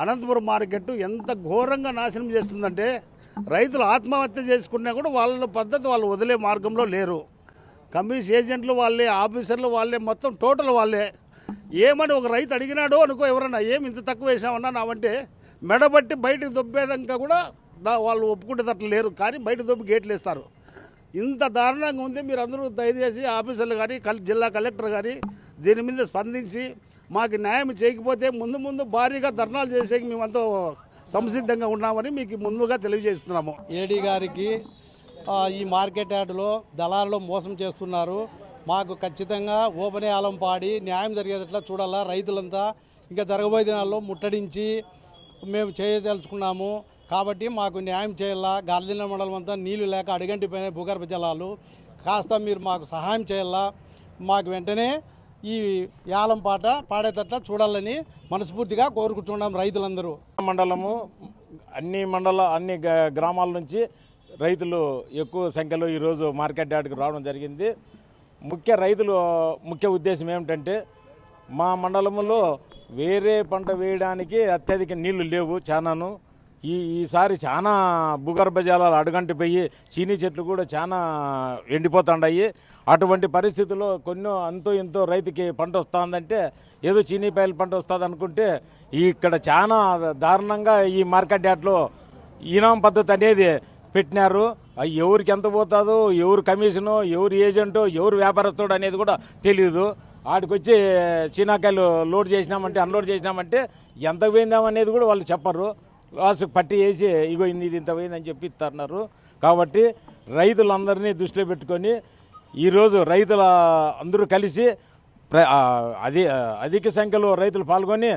Anantapuram market ఎంత ఘోరంగా నాశనం చేస్తుందంటే రైతులు ఆత్మహత్య చేసుకున్నా కూడా వాళ్ళ పద్ధతి వాళ్ళు వదిలే మార్గంలో లేరు. కమిషన్ ఏజెంట్లు వాళ్ళే ఆఫీసర్లు వాళ్ళే మొత్తం టోటల్ వాళ్ళే. ఏమని ఒక రైతు అడిగినాడు అనుకో ఎవరన్నా ఏమి ఇంత తక్కువ వేసామన్నా నావంటే మెడబట్టి బయటకు దొబ్బేదాకా కూడా వాళ్ళు ఒప్పుకునేటట్లు లేరు. కానీ బయట దొబ్బి గేట్లు వేస్తారు. ఇంత దారుణంగా ఉంది మీరు అందరూ దయచేసి ఆఫీసర్లు కానీ కల్- జిల్లా కలెక్టర్ కానీ దీని మీద స్పందించి మాకు న్యాయం చేయకపోతే ముందు ముందు భారీగా ధర్నాలు చేసేకి మేమంతా సంసిద్ధంగా ఉన్నామని మీకు ముందుగా తెలియజేస్తున్నాము. ఏడీ గారికి ఈ మార్కెట్ యార్డులో దళారులు మోసం చేస్తున్నారు. మాకు ఖచ్చితంగా ఓపెన్ ఆలం పాడి న్యాయం జరిగేటట్లా చూడాలా రైతులంతా. ఇంకా జరగబోయే దినాల్లో ముట్టడించి మేము చేయదలుచుకున్నాము. కాబట్టి మాకు న్యాయం చేయాలా? గార్జీన మండలం అంతా నీళ్ళు లేక అడిగంటిపోయిన భూగర్భ జలాలు. కాస్త మీరు మాకు సహాయం చేయాలా? మాకు వెంటనే ఈ యాలం పాట పాడేటట్లా చూడాలని మనస్ఫూర్తిగా కోరుకుంటున్నాం రైతులందరూ. మండలము అన్ని మండల అన్ని గ- గ్రామాల నుంచి రైతులు ఎక్కువ సంఖ్యలో ఈరోజు మార్కెట్ యార్డ్కి రావడం జరిగింది. ముఖ్య రైతులు ముఖ్య ఉద్దేశం ఏమిటంటే మా మండలంలో వేరే పంట వేయడానికి అత్యధిక నీళ్ళు లేవు చాలాను ఈ ఈసారి చాలా భూగర్భ జలాలు అడుగంటిపోయి చీనీ చెట్లు కూడా చాలా ఎండిపోతుండాయి. అటువంటి పరిస్థితుల్లో కొన్ని అంతో ఎంతో రైతుకి పంట వస్తుందంటే ఏదో చీనీపాయల పంట వస్తుంది అనుకుంటే ఇక్కడ చాలా దారుణంగా ఈ మార్కెట్ యార్డ్లో ఈనాం పద్ధతి అనేది పెట్టినారు. అవి ఎవరికి ఎంత పోతుందో ఎవరు కమిషను ఎవరు ఏజెంటో ఎవరు వ్యాపారస్తుడు అనేది కూడా తెలియదు ఆడికి వచ్చి చీనాకాయలు లోడ్ చేసినామంటే అన్లోడ్ చేసినామంటే ఎంత పోయిందామనేది కూడా వాళ్ళు చెప్పరు. లాస్ట్ పట్టి వేసి ఇగో ఇది ఇది ఇంత పోయిందని చెప్పి ఇస్తున్నారు కాబట్టి రైతులందరినీ దృష్టిలో పెట్టుకొని ఈరోజు రైతుల అందరూ కలిసి ప్ర- అధి అధిక సంఖ్యలో రైతులు పాల్గొని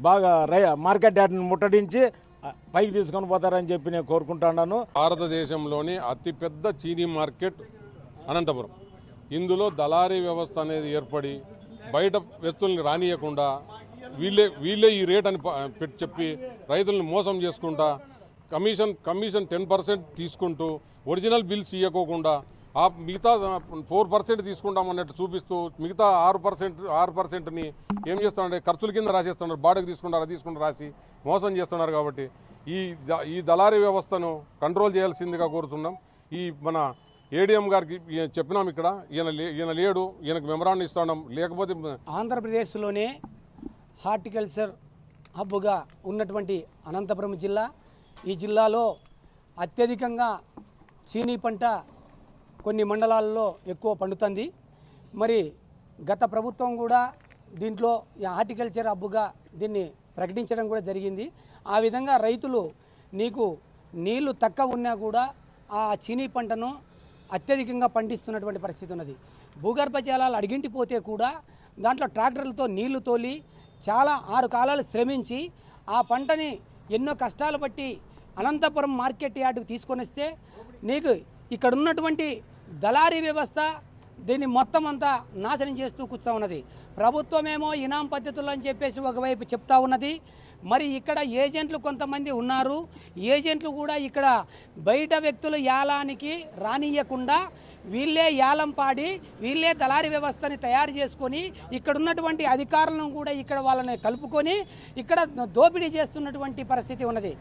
బాగా రై మార్కెట్ డేటాను ముట్టడించి పైకి తీసుకొని పోతారని చెప్పి నేను కోరుకుంటున్నాను భారతదేశంలోని అతిపెద్ద చీనీ మార్కెట్ అనంతపురం. ఇందులో దళారీ వ్యవస్థ అనేది ఏర్పడి బయట వ్యక్తుల్ని రానియకుండా వీళ్ళే వీళ్ళే ఈ రేట్ అని పెట్టి చెప్పి రైతులను మోసం చేసుకుంటా కమిషన్ కమిషన్ టెన్ పర్సెంట్ తీసుకుంటూ ఒరిజినల్ బిల్స్ ఇవ్వకోకుండా ఆ మిగతా ఫోర్ పర్సెంట్ తీసుకుంటామన్నట్టు చూపిస్తూ మిగతా ఆరు పర్సెంట్ ఆరు పర్సెంట్ని ఏం చేస్తున్నారంటే ఖర్చుల కింద రాసేస్తున్నారు బాడకు తీసుకుంటారు తీసుకుంటారు రాసి మోసం చేస్తున్నారు కాబట్టి ఈ ద- ఈ దళారీ వ్యవస్థను కంట్రోల్ చేయాల్సిందిగా కోరుతున్నాం ఈ మన ఏడీఎం గారికి చెప్పినాం ఇక్కడ ఈయన లే- ఈయన లేడు ఈయనకు మెమరాన్ని ఇస్తున్నాం లేకపోతే ఆంధ్రప్రదేశ్లోనే హార్టికల్చర్ హబ్గా ఉన్నటువంటి అనంతపురం జిల్లా. ఈ జిల్లాలో అత్యధికంగా చీనీ పంట కొన్ని మండలాల్లో ఎక్కువ పండుతుంది. మరి గత ప్రభుత్వం కూడా దీంట్లో ఈ హార్టికల్చర్ హబ్గా దీన్ని ప్రకటించడం కూడా జరిగింది. ఆ విధంగా రైతులు నీకు నీళ్ళు తక్కువ ఉన్నా కూడా ఆ చీనీ పంటను అత్యధికంగా పండిస్తున్నటువంటి పరిస్థితి ఉన్నది. భూగర్భ జలాలు అడిగింటిపోతే కూడా దాంట్లో ట్రాక్టర్లతో నీళ్ళు తోలి చాలా ఆరు కాలాలు శ్రమించి ఆ పంటని ఎన్నో కష్టాలు బట్టి అనంతపురం మార్కెట్ యార్డుకు తీసుకొని వస్తే నీకు ఇక్కడ ఉన్నటువంటి దళారీ వ్యవస్థ దీన్ని మొత్తం అంతా నాశనం చేస్తూ కూర్చో ఉన్నది. ప్రభుత్వమేమో ఇనాం పద్ధతులు అని చెప్పేసి ఒకవైపు చెప్తా ఉన్నది. మరి ఇక్కడ ఏజెంట్లు కొంతమంది ఉన్నారు. ఏజెంట్లు కూడా ఇక్కడ బయట వ్యక్తులు యాలానికి రానియకుండా వీళ్ళే యాలం పాడి వీళ్ళే దళారి వ్యవస్థని తయారు చేసుకొని ఇక్కడ ఉన్నటువంటి అధికారులను కూడా ఇక్కడ వాళ్ళని కలుపుకొని ఇక్కడ దోపిడీ చేస్తున్నటువంటి పరిస్థితి ఉన్నది.